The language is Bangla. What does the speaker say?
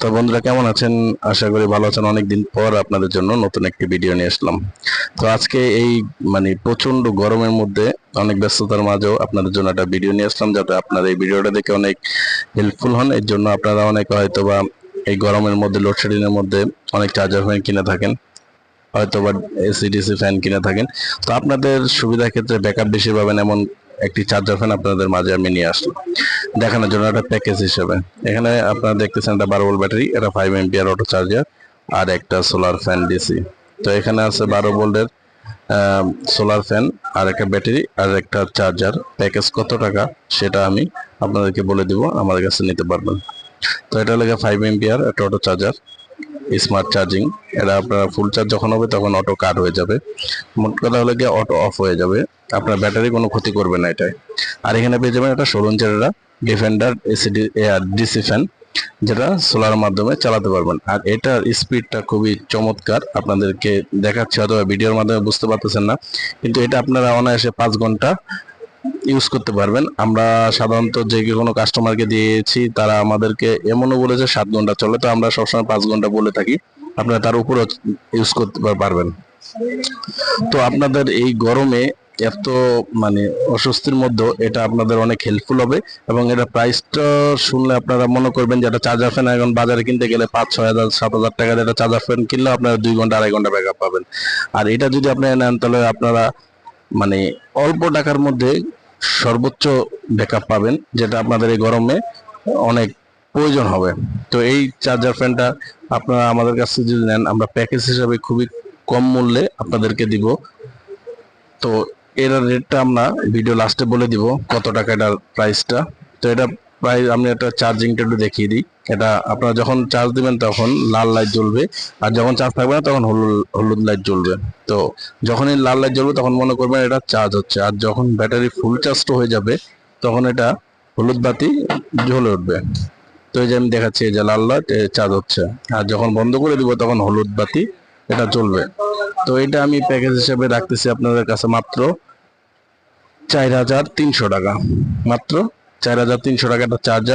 তো বন্ধুরা, কেমন আছেন? আশা করি ভালো আছেন। অনেকদিন পর আপনাদের জন্য নতুন একটি ভিডিও নিয়ে আসলাম। তো আজকে এই মানে প্রচণ্ড গরমের মধ্যে অনেক ব্যস্ততার মাঝেও আপনাদের জন্য একটা ভিডিও নিয়ে আসলাম, যাতে আপনারা এই ভিডিওটা দেখে অনেক হেল্পফুল হন। এর জন্য আপনারা অনেকে হয়তো বা এই গরমের মধ্যে লোডশেডিংয়ের মধ্যে অনেক চার্জার ফ্যান কিনে থাকেন হয়তো বা এসিডিসি ফ্যান কিনে থাকেন। তো আপনাদের সুবিধার ক্ষেত্রে ব্যাকআপ বেশি পাবেন এমন একটি চার্জার ফ্যান আপনাদের মাঝে আমি নিয়ে আসলাম। দেখানোর জন্য একটা প্যাকেজ হিসেবে। এখানে আপনারা দেখতেছেন একটা বারো ভোল্ট ব্যাটারি এটা five M MPR auto charger আর একটা সোলার ফ্যান ডিসি তো এখানে আছে বারো ভোল্টের সোলার ফ্যান আর একটা ব্যাটারি আর একটা চার্জার প্যাকেজ কত টাকা সেটা আমি আপনাদেরকে বলে দিব, আমাদের কাছে নিতে পারবেন। তো এটা লেগে ফাইভ এম এমপিআর একটা অটো চার্জার স্মার্ট চার্জিং এটা আপনার ফুল চার্জ যখন হবে তখন অটো কাট হয়ে যাবে। মোট কথা হলে গিয়ে অটো অফ হয়ে যাবে। আপনার ব্যাটারি কোনো ক্ষতি করবে না এটাই আর এখানে পেয়ে যাবেন একটা একটা ডিফেন্ডার এসিডি ডিসি ফ্যান যেটা সোলার মাধ্যমে চালাতে পারবেন। আর এটার স্পিডটা খুবই চমৎকার। আপনাদেরকে দেখাচ্ছি অথবা ভিডিওর মাধ্যমে বুঝতে পারতেছেন না। কিন্তু এটা আপনারা অনায়াসে পাঁচ ঘণ্টা ইউজ করতে পারবেন। আমরা সাধারণত যে কোনো কাস্টমারকে দিয়েছি, তারা আমাদেরকে এমনও বলেছে, সাত ঘণ্টা চলে। তো আমরা সবসময় পাঁচ ঘণ্টা বলে থাকি, আপনারা তার উপরও ইউজ করতে পারবেন। তো আপনাদের এই গরমে এত মানে অস্বস্তির মধ্যে এটা আপনাদের অনেক হেল্পফুল হবে এবং এটা প্রাইসটা শুনলে আপনারা মনে করবেন যে একটা চার্জার ফ্যান এখন বাজারে কিনতে গেলে পাঁচ, ছয় হাজার, সাত হাজার টাকা দিয়ে একটা চার্জার ফ্যান কিনলে আপনারা দুই ঘণ্টা, আড়াই ঘণ্টা ব্যাকআপ পাবেন। আর এটা যদি আপনি নেন, তাহলে আপনারা মানে অল্প টাকার মধ্যে সর্বোচ্চ ব্যাকআপ পাবেন, যেটা আপনাদের এই গরমে অনেক প্রয়োজন হবে। তো এই চার্জার ফ্যানটা আপনারা আমাদের কাছে যদি নেন, আমরা প্যাকেজ হিসাবে খুবই কম মূল্যে আপনাদেরকে দিব। তো এর রেটটা আমরা ভিডিও লাস্টে বলে দিব, কত টাকা এটার প্রাইসটা তো এটা প্রায় আমি একটা চার্জিংটা একটু দেখিয়ে দিই। এটা আপনারা যখন চার্জ দিবেন তখন লাল লাইট জ্বলবে। আর যখন চার্জ থাকবে না তখন হলুদ লাইট জ্বলবে। তো যখনই লাল লাইট জ্বলবে তখন মনে করবেন এটা চার্জ হচ্ছে। আর যখন ব্যাটারি ফুল চার্জ হয়ে যাবে তখন এটা হলুদ বাতি জ্বলে উঠবে। তো এই যে আমি দেখাচ্ছি যে লাল লাইট চার্জ হচ্ছে। আর যখন বন্ধ করে দিব তখন হলুদ বাতি, এটা চলবে তো এটা আমি প্যাকেজ হিসেবে রাখতেছি আপনাদের কাছে মাত্র চার হাজার তিনশো টাকা। মাত্র চার হাজার তিনশো টাকা একটা চার্জার